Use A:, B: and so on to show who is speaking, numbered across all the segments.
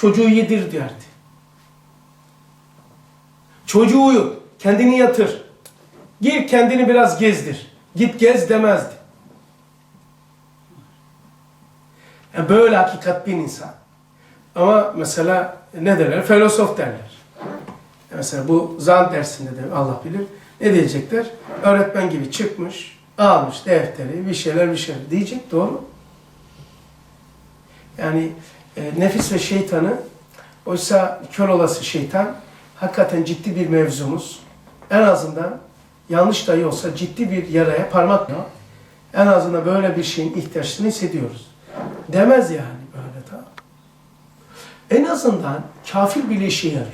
A: çocuğu yedir derdi. Çocuğu uyut, kendini yatır. Gir kendini biraz gezdir. Git gez demezdi. Yani böyle hakikat bir insan. Ama mesela ne derler? Filosof derler. Mesela bu zan dersinde de Allah bilir. Ne diyecekler? Öğretmen gibi çıkmış, almış defteri, bir şeyler bir şeyler diyecek. Doğru mu? Yani e, nefis ve şeytanı oysa kör olası şeytan hakikaten ciddi bir mevzumuz. En azından yanlış dahi olsa ciddi bir yaraya parmak en azından böyle bir şeyin ihtiyaçını hissediyoruz. Demez yani böyle da. En azından kafir bile işe yarıyor.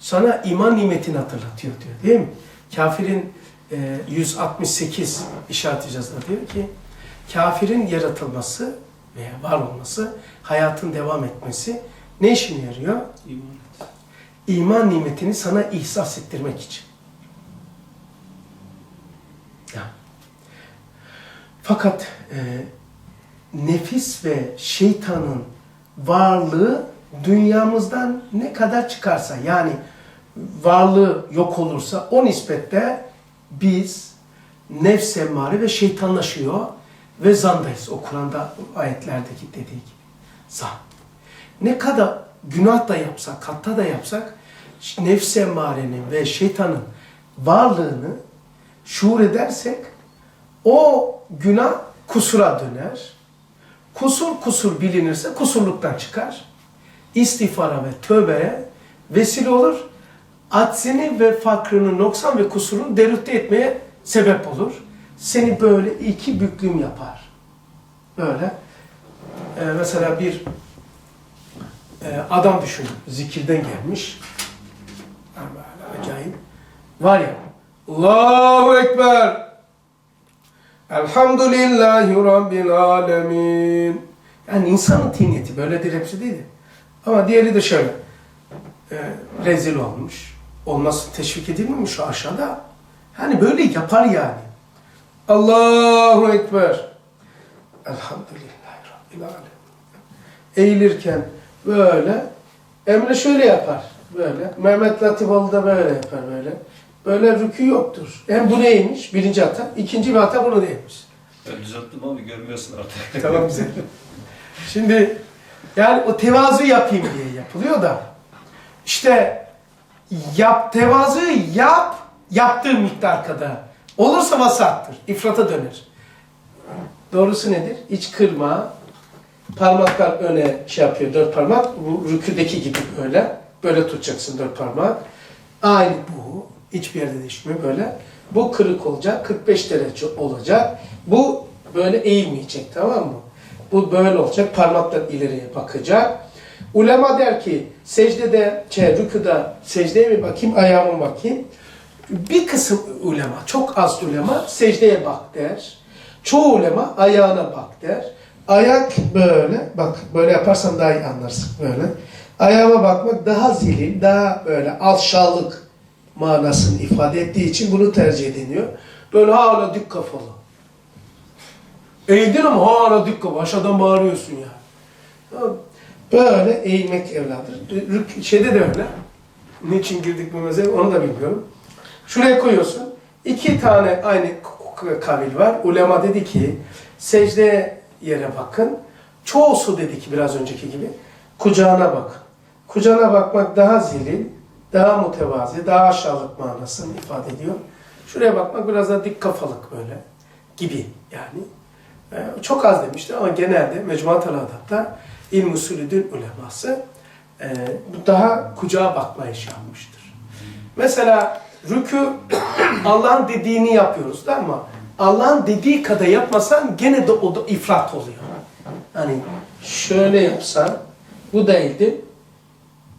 A: Sana iman nimetini hatırlatıyor diyor değil mi? Kafirin e, 168 işaret icazında diyor ki kafirin yaratılması veya var olması, hayatın devam etmesi ne işine yarıyor?
B: İman.
A: İman nimetini sana ihsas ettirmek için. Ya. Fakat e, nefis ve şeytanın varlığı dünyamızdan ne kadar çıkarsa yani varlığı yok olursa o nispette biz nefs emmare ve şeytanlaşıyor ve zandayız. O Kur'an'da ayetlerdeki dediği gibi. Zan. Ne kadar günah da yapsak, hatta da yapsak nefs emmarenin ve şeytanın varlığını şuur edersek o günah kusura döner. Kusur kusur bilinirse kusurluktan çıkar. İstiğfara ve tövbeye vesile olur. Aczini ve fakrını noksan ve kusurunu derütte etmeye sebep olur. Seni böyle iki büklüm yapar. Böyle. Ee, mesela bir e, adam düşün. Zikirden gelmiş. Acayip. Var ya. Allahu Ekber. Elhamdülillahi Rabbil Alemin. Yani insanın tiniyeti böyledir hepsi değil. Ama diğeri de şöyle. E, rezil olmuş. Olması teşvik edilmemiş aşağıda. Hani böyle yapar yani. Allahu Ekber. Elhamdülillahi Rabbil Alemin. Eğilirken böyle. Emre şöyle yapar. Böyle. Mehmet Latifoğlu da böyle yapar böyle. Böyle rükü yoktur. Hem bu neymiş? Birinci hata. İkinci bir hata bunu neymiş?
B: Ben düzelttim ama görmüyorsun artık.
A: Tamam güzel. Şimdi yani o tevazu yapayım diye yapılıyor da işte yap tevazu yap yaptığın miktar kadar. Olursa vasattır. ifrata döner. Doğrusu nedir? Hiç kırma. Parmaklar öne şey yapıyor. Dört parmak. Bu rüküdeki gibi böyle. Böyle tutacaksın dört parmak. Aynı bu. Hiçbir yerde değişmiyor böyle. Bu kırık olacak. 45 derece olacak. Bu böyle eğilmeyecek tamam mı? Bu böyle olacak. Parmaklar ileriye bakacak. Ulema der ki secdede, şey, rükuda secdeye mi bakayım, ayağıma bakayım? Bir kısım ulema, çok az ulema secdeye bak der. Çoğu ulema ayağına bak der. Ayak böyle, bak böyle yaparsan daha iyi anlarsın böyle. Ayağıma bakmak daha zilil, daha böyle alçallık manasını ifade ettiği için bunu tercih ediliyor. Böyle hala dik kafalı. Eğildin ama hala dik kafalı. Aşağıdan bağırıyorsun ya. Böyle eğilmek evladır. Şeyde de öyle. Niçin girdik bu mezhebe onu da bilmiyorum. Şuraya koyuyorsun. İki tane aynı kavil var. Ulema dedi ki secde yere bakın. Çoğusu dedi ki biraz önceki gibi kucağına bak. Kucağına bakmak daha zilil, daha mutevazi, daha aşağılık manasını ifade ediyor. Şuraya bakmak biraz daha dik kafalık böyle gibi yani. Ee, çok az demişti ama genelde Mecmuat Adap'ta İlm Usulü Din uleması e, daha kucağa şey yapmıştır. Mesela rükü Allah'ın dediğini yapıyoruz ama Allah'ın dediği kadar yapmasan gene de o da ifrat oluyor. Hani şöyle yapsan bu değildi.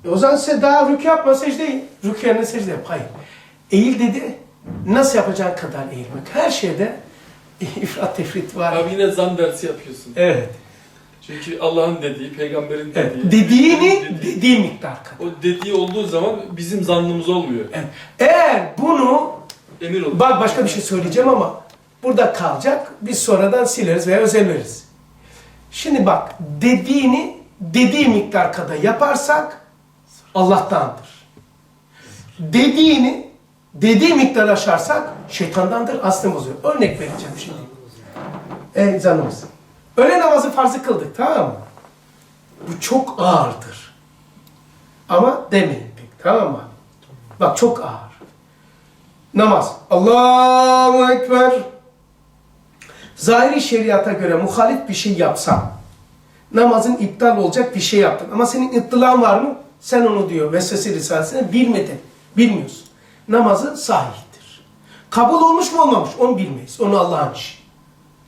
A: E o zaman size daha rükü yapma secde Rükü yerine secde yap. Hayır. Eğil dedi. Nasıl yapacağın kadar eğilmek. Her şeyde ifrat tefrit var.
C: Abi yine zan dersi yapıyorsun.
A: Evet.
C: Çünkü Allah'ın dediği, peygamberin dediği.
A: evet. Dediğini
C: dediği-
A: dediği miktar kadar.
C: O dediği olduğu zaman bizim zannımız olmuyor.
A: Evet. Eğer bunu
C: Emir oluyor.
A: bak başka bir şey söyleyeceğim ama burada kalacak. Biz sonradan sileriz veya özel veririz. Şimdi bak dediğini dediği miktar kadar yaparsak Allah'tandır. Dediğini dediği miktar aşarsak şeytandandır, aslını bozuyor. Örnek vereceğim şimdi. Ey canımız. Öğle namazı farzı kıldık tamam mı? Bu çok ağırdır. Ama demeyin pek tamam mı? Bak çok ağır. Namaz. Allahu Ekber. Zahiri şeriata göre muhalif bir şey yapsan, namazın iptal olacak bir şey yaptın. Ama senin ıttılan var mı? Sen onu diyor Vesvese Risalesi'ne bilmedin. Bilmiyorsun. Namazı sahihtir. Kabul olmuş mu olmamış onu bilmeyiz. Onu Allah'ın işi.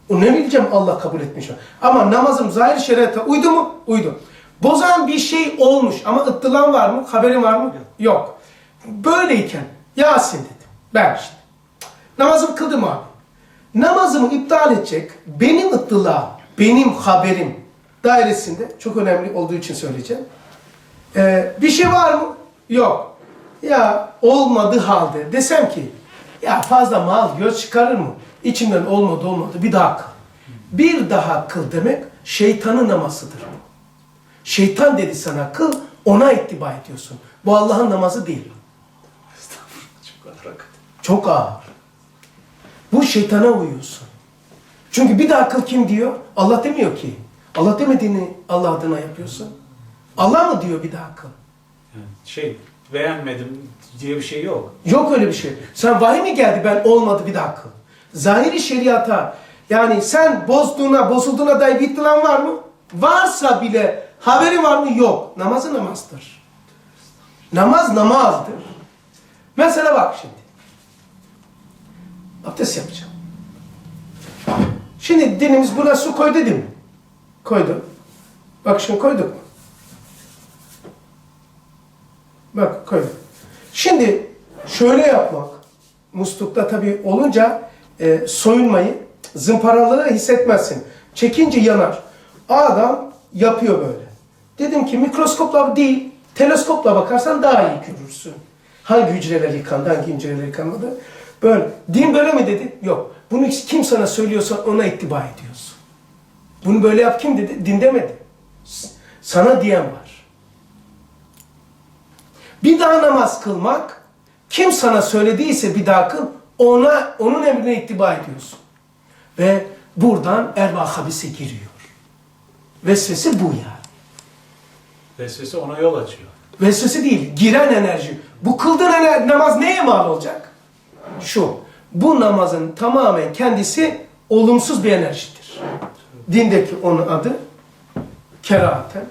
A: O ne bileceğim Allah kabul etmiş. mi? Ama namazım zahir şeriata uydu mu? Uydu. Bozan bir şey olmuş ama ıttılan var mı? Haberin var mı? Yok. Böyleyken Yasin dedim. Ben işte. Namazımı kıldım abi. Namazımı iptal edecek benim ıttıla, benim haberim dairesinde çok önemli olduğu için söyleyeceğim. Ee, bir şey var mı? Yok. Ya olmadı halde desem ki ya fazla mal göz çıkarır mı? İçimden olmadı olmadı bir daha kıl. Bir daha kıl demek şeytanın namazıdır. Şeytan dedi sana kıl ona ittiba ediyorsun. Bu Allah'ın namazı değil. Çok ağır. Bu şeytana uyuyorsun. Çünkü bir daha kıl kim diyor? Allah demiyor ki. Allah demediğini Allah adına yapıyorsun. Allah mı diyor bir daha kıl?
D: Şey beğenmedim diye bir şey yok.
A: Yok öyle bir şey. Sen vahiy mi geldi ben olmadı bir daha kıl? Zahiri şeriata yani sen bozduğuna, bozulduğuna dair bir itilan var mı? Varsa bile haberi var mı? Yok. Namazı namazdır. Namaz namazdır. Mesela bak şimdi. Abdest yapacağım. Şimdi dinimiz buna su koy dedi mi? Koydu. Bak şimdi koyduk mu? Bak koyduk. Şimdi şöyle yapmak, muslukta tabii olunca e, soyunmayı, zımparalığı hissetmezsin. Çekince yanar. Adam yapıyor böyle. Dedim ki mikroskopla değil, teleskopla bakarsan daha iyi görürsün. Hangi hücreler yıkandı, hangi hücreler yıkanmadı. Böyle. Din böyle mi dedi? Yok. Bunu kim sana söylüyorsa ona ittiba ediyorsun. Bunu böyle yap kim dedi? Din demedi. Sana diyen var. Bir daha namaz kılmak, kim sana söylediyse bir daha kıl, ona onun emrine ittiba ediyorsun. Ve buradan erva habise giriyor. Vesvese bu yani.
D: Vesvese ona yol açıyor.
A: Vesvese değil, giren enerji. Bu kıldığın ener- namaz neye mal olacak? Şu, bu namazın tamamen kendisi olumsuz bir enerjidir. Dindeki onun adı kerahaten,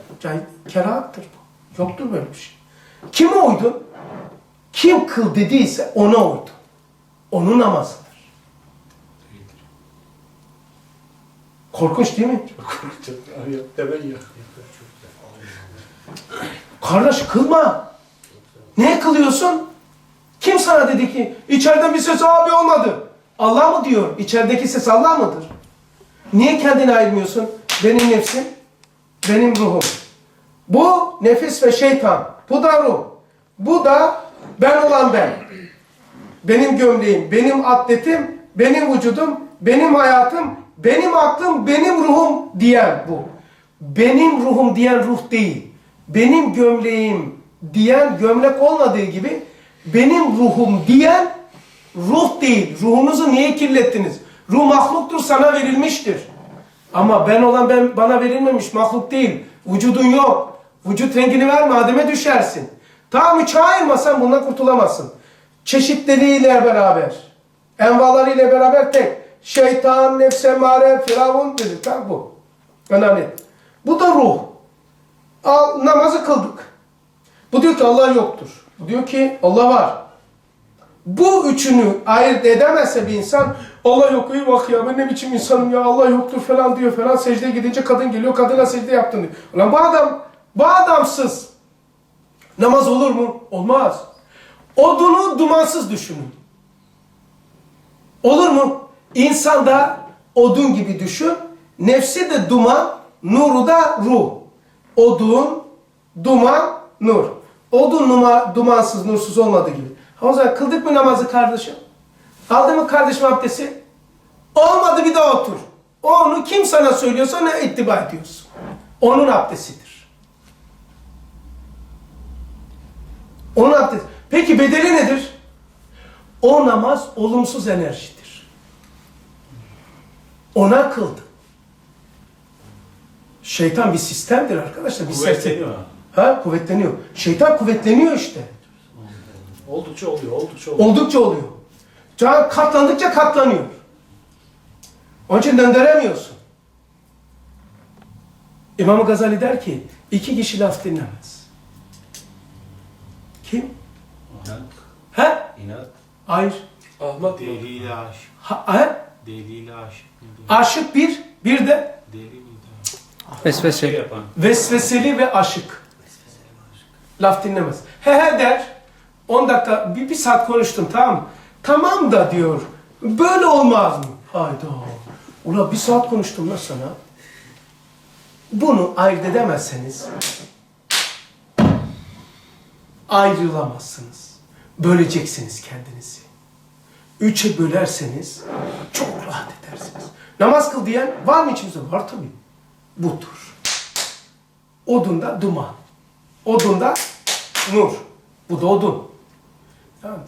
A: kerahattır bu. Yoktur böyle bir şey. Kime uydu? Kim kıl dediyse ona uydu. Onun namazıdır. Korkunç değil mi?
D: Demen yok.
A: Kardeş kılma. Niye kılıyorsun? Kim sana dedi ki içeriden bir ses abi olmadı. Allah mı diyor? İçerideki ses Allah mıdır? Niye kendini ayırmıyorsun? Benim nefsim, benim ruhum. Bu nefis ve şeytan. Bu da ruh. Bu da ben olan ben. Benim gömleğim, benim atletim, benim vücudum, benim hayatım, benim aklım, benim ruhum diyen bu. Benim ruhum diyen ruh değil. Benim gömleğim diyen gömlek olmadığı gibi benim ruhum diyen ruh değil. Ruhunuzu niye kirlettiniz? Ruh mahluktur sana verilmiştir. Ama ben olan ben bana verilmemiş mahluk değil. Vücudun yok. Vücut rengini verme Adem'e düşersin. Tamam üçe ayırmasan bundan kurtulamazsın. Çeşitliliğiyle beraber, envalarıyla beraber tek. Şeytan, nefse mare, firavun dedi. Tamam bu. Önemli. Bu da ruh. Al, namazı kıldık. Bu diyor ki Allah yoktur. Bu diyor ki Allah var. Bu üçünü ayırt edemezse bir insan Allah yok iyi bak ya ben ne biçim insanım ya Allah yoktur falan diyor falan secdeye gidince kadın geliyor kadına secde yaptın diyor. Ulan bu adam bu adamsız namaz olur mu? Olmaz. Odunu dumansız düşünün. Olur mu? İnsan da odun gibi düşün. Nefsi de duman, nuru da ruh. Odun, duman, nur. Odun numa, dumansız, nursuz olmadığı gibi. O zaman kıldık mı namazı kardeşim? Aldı mı kardeşim abdesti? Olmadı bir daha otur. Onu kim sana söylüyorsa ne ittiba ediyorsun. Onun abdestidir. Onun abdesti. Peki bedeli nedir? O namaz olumsuz enerjidir. Ona kıldı. Şeytan bir sistemdir arkadaşlar. Bir sistem.
D: Kuvvetleniyor.
A: Ha kuvvetleniyor. Şeytan kuvvetleniyor işte.
D: Oldukça oluyor, oldukça oluyor.
A: Oldukça oluyor. Can katlandıkça katlanıyor. Onun için döndüremiyorsun. İmam Gazali der ki, iki kişi laf dinlemez. Kim?
B: İnat.
A: He?
B: İnat.
A: Hayır.
C: Ahmet mı?
D: Deliyle aşık.
A: Ha, he?
D: Deliyle aşık.
A: Aşık bir, bir de
D: Deli miydi?
E: Vesvese.
D: Şey yapan.
A: vesveseli ve aşık. Laf dinlemez. He he der. 10 dakika, bir, bir saat konuştum tamam mı? Tamam da diyor. Böyle olmaz mı? Hayda. Ula bir saat konuştum lan sana. Bunu ayırt edemezseniz ayrılamazsınız. Böleceksiniz kendinizi. Üçe bölerseniz çok rahat edersiniz. Namaz kıl diyen var mı içimizde? Var tabii. Budur. Odunda duman. Odunda nur. Bu da odun. Tamam.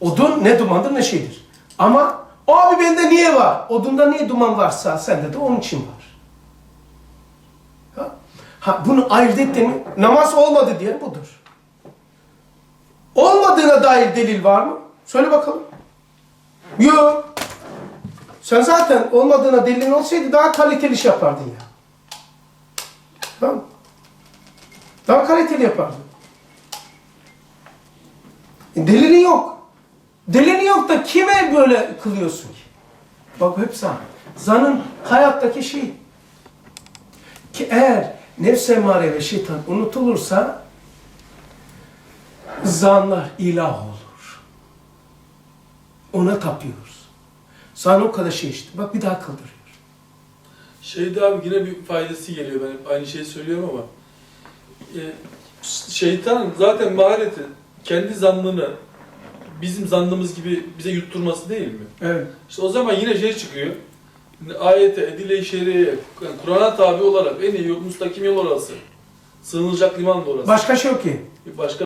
A: Odun ne dumandır ne şeydir. Ama abi bende niye var? Odunda niye duman varsa sende de onun için var. Ha, ha bunu ayırt ettin? Namaz olmadı diye budur. Olmadığına dair delil var mı? Söyle bakalım. Yok. Sen zaten olmadığına delilin olsaydı daha kaliteli iş yapardın ya. Tamam? Daha kaliteli yapardın. E, delilin yok. Delilin yok da kime böyle kılıyorsun ki? Bak hep zan. Zanın hayattaki şey. Ki eğer nefs emare ve şeytan unutulursa zanlar ilah olur. Ona tapıyoruz. Zan o kadar şey işte. Bak bir daha kıldırıyor.
C: Şeyde abi yine bir faydası geliyor. Ben hep aynı şeyi söylüyorum ama. E, şeytanın zaten mahareti kendi zannını bizim zannımız gibi bize yutturması değil mi?
A: Evet.
C: İşte o zaman yine şey çıkıyor. Ayete, edile-i şer'iye, yani Kur'an'a tabi olarak en iyi, mustakim yol orası. Sığınılacak liman da orası.
A: Başka şey yok ki.
C: Başka